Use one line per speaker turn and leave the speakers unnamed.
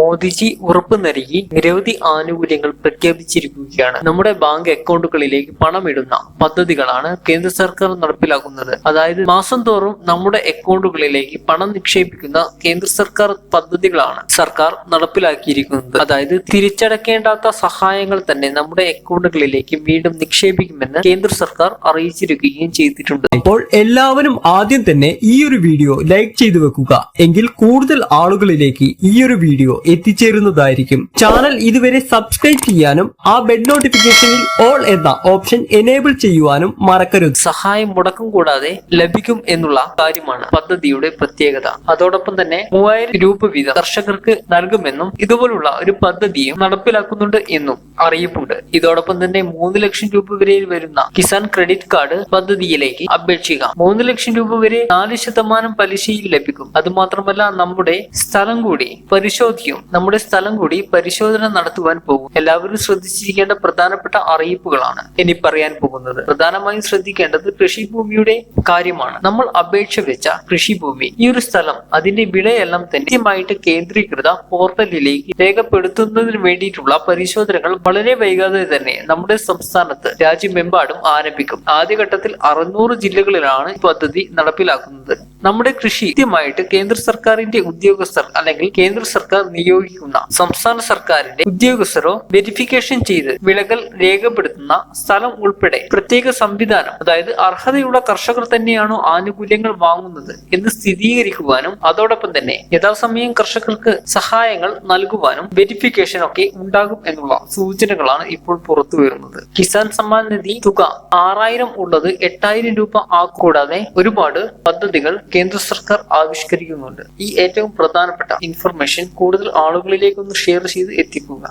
മോദിജി ഉറപ്പ് നൽകി നിരവധി ആനുകൂല്യങ്ങൾ പ്രഖ്യാപിച്ചിരിക്കുകയാണ്. നമ്മുടെ ബാങ്ക് അക്കൗണ്ടുകളിലേക്ക് പണമിടുന്ന പദ്ധതികളാണ് കേന്ദ്ര സർക്കാർ നടപ്പിലാക്കുന്നത്. അതായത് മാസം തോറും നമ്മുടെ അക്കൗണ്ടുകളിലേക്ക് പണം നിക്ഷേപിക്കുന്ന കേന്ദ്ര സർക്കാർ പദ്ധതികളാണ് സർക്കാർ നടപ്പിലാക്കിയിരിക്കുന്നത്. അതായത് തിരിച്ചടക്കേണ്ടാത്ത സഹായങ്ങൾ തന്നെ നമ്മുടെ അക്കൗണ്ടുകളിലേക്ക് വീണ്ടും നിക്ഷേപിക്കുമെന്ന് കേന്ദ്ര സർക്കാർ അറിയിച്ചിരിക്കുകയും ചെയ്തിട്ടുണ്ട്.
അപ്പോൾ എല്ലാവരും ആദ്യം തന്നെ ഈ ഒരു വീഡിയോ ലൈക്ക് ചെയ്തു വെക്കുക. എങ്കിൽ കൂടുതൽ ആളുകളിലേക്ക് ഈ ഒരു വീഡിയോ എത്തിച്ചേരുന്നതായിരിക്കും. ചാനൽ ഇതുവരെ സബ്സ്ക്രൈബ് ചെയ്യാനും ആ ബെൽ നോട്ടിഫിക്കേഷനിൽ ഓൾ എന്ന ഓപ്ഷൻ എനേബിൾ ചെയ്യുവാനും മറക്കരുത്.
സഹായം മുടക്കം കൂടാതെ ലഭിക്കും എന്നുള്ള കാര്യമാണ് പദ്ധതിയുടെ പ്രത്യേകത. അതോടൊപ്പം തന്നെ മൂവായിരം രൂപ വീതം കർഷകർക്ക് നൽകുമെന്നും ഇതുപോലുള്ള ഒരു പദ്ധതിയും നടപ്പിലാക്കുന്നുണ്ട് എന്നും അറിയിപ്പുണ്ട്. ഇതോടൊപ്പം തന്നെ മൂന്ന് ലക്ഷം രൂപ വരെ വരുന്ന കിസാൻ ക്രെഡിറ്റ് കാർഡ് പദ്ധതിയിലേക്ക് അപേക്ഷിക്കാം. മൂന്ന് ലക്ഷം രൂപ വരെ നാല് ശതമാനം പലിശയിൽ ലഭിക്കും. അതുമാത്രമല്ല നമ്മുടെ സ്ഥലം കൂടി പരിശോധിക്കും. നമ്മുടെ സ്ഥലം കൂടി പരിശോധന നടത്തുവാൻ പോകും. എല്ലാവരും ശ്രദ്ധിച്ചിരിക്കേണ്ട പ്രധാനപ്പെട്ട അറിയിപ്പുകളാണ് ഇനി പറയാൻ പോകുന്നത്. പ്രധാനമായും ശ്രദ്ധിക്കേണ്ടത് കൃഷിഭൂമിയുടെ കാര്യമാണ്. നമ്മൾ അപേക്ഷ വെച്ച കൃഷിഭൂമി ഈ ഒരു സ്ഥലം അതിന്റെ വിലയെല്ലാം തന്നെയുമായിട്ട് കേന്ദ്രീകൃത പോർട്ടലിലേക്ക് രേഖപ്പെടുത്തുന്നതിന് വേണ്ടിയിട്ടുള്ള പരിശോധനകൾ വളരെ വൈകാതെ തന്നെ നമ്മുടെ സംസ്ഥാനത്ത് രാജ്യമെമ്പാടും ആരംഭിക്കും. ആദ്യഘട്ടത്തിൽ അറുന്നൂറ് ജില്ലകളിലാണ് പദ്ധതി നടപ്പിലാക്കുന്നത്. നമ്മുടെ കൃഷി കൃത്യമായിട്ട് കേന്ദ്ര സർക്കാരിന്റെ ഉദ്യോഗസ്ഥർ അല്ലെങ്കിൽ കേന്ദ്ര സർക്കാർ നിയോഗിക്കുന്ന സംസ്ഥാന സർക്കാരിന്റെ ഉദ്യോഗസ്ഥരോ വെരിഫിക്കേഷൻ ചെയ്ത് വിളകൾ രേഖപ്പെടുത്തുന്ന സ്ഥലം ഉൾപ്പെടെ പ്രത്യേക സംവിധാനം അതായത് അർഹതയുള്ള കർഷകർ തന്നെയാണോ ആനുകൂല്യങ്ങൾ വാങ്ങുന്നത് എന്ന് സ്ഥിരീകരിക്കുവാനും അതോടൊപ്പം തന്നെ യഥാസമയം കർഷകർക്ക് സഹായങ്ങൾ നൽകുവാനും വെരിഫിക്കേഷൻ ഒക്കെ ഉണ്ടാകും എന്നുള്ള സൂചനകളാണ് ഇപ്പോൾ പുറത്തു വരുന്നത്. കിസാൻ സമ്മാൻ നിധി തുക ആറായിരം ഉള്ളത് എട്ടായിരം രൂപ ആ കൂടാതെ ഒരുപാട് പദ്ധതികൾ കേന്ദ്ര സർക്കാർ ആവിഷ്കരിക്കുന്നുണ്ട്. ഈ ഏറ്റവും പ്രധാനപ്പെട്ട ഇൻഫർമേഷൻ കൂടുതൽ ആളുകളിലേക്ക് ഒന്ന് ഷെയർ ചെയ്ത് എത്തിക്കുക.